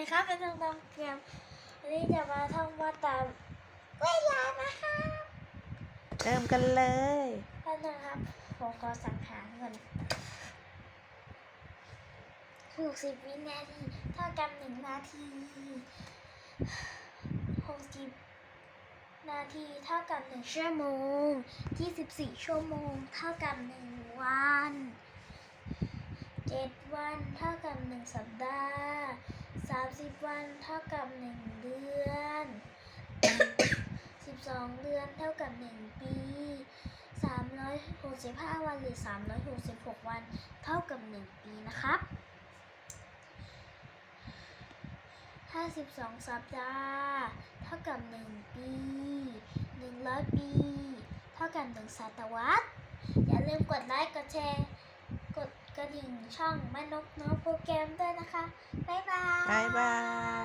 ดีครับเป็นทางตามเกมวันนี้จะมาท่องว่าตามเวลานะคะเริ่มกันเลยแป๊บนึงครับ ผมขอสังหารก่อนหกสิบวินาทีเท่ากับหนึ่งนาทีหกสิบนาทีเท่ากับหนึ่งชั่วโมงยี่สิบสี่ชั่วโมง เท่ากับหนึ่งวันเจ็ดวันเท่ากับหนึ่งสัปดาห์ สิบวันเท่ากับหนึ่งเดือนสิบสองเดือนเท่ากับหนึ่งปี365วันหรือ366วันเท่ากับ1ปีนะครับ52สัปดาห์เท่ากับ1ปี100ปี เท่ากับ1ศตวรรษอย่าลืมกดไลค์กดแชร์ กดกระดิ่งช่องแม่นกน้องโปรแกรมด้วยนะคะบ๊าย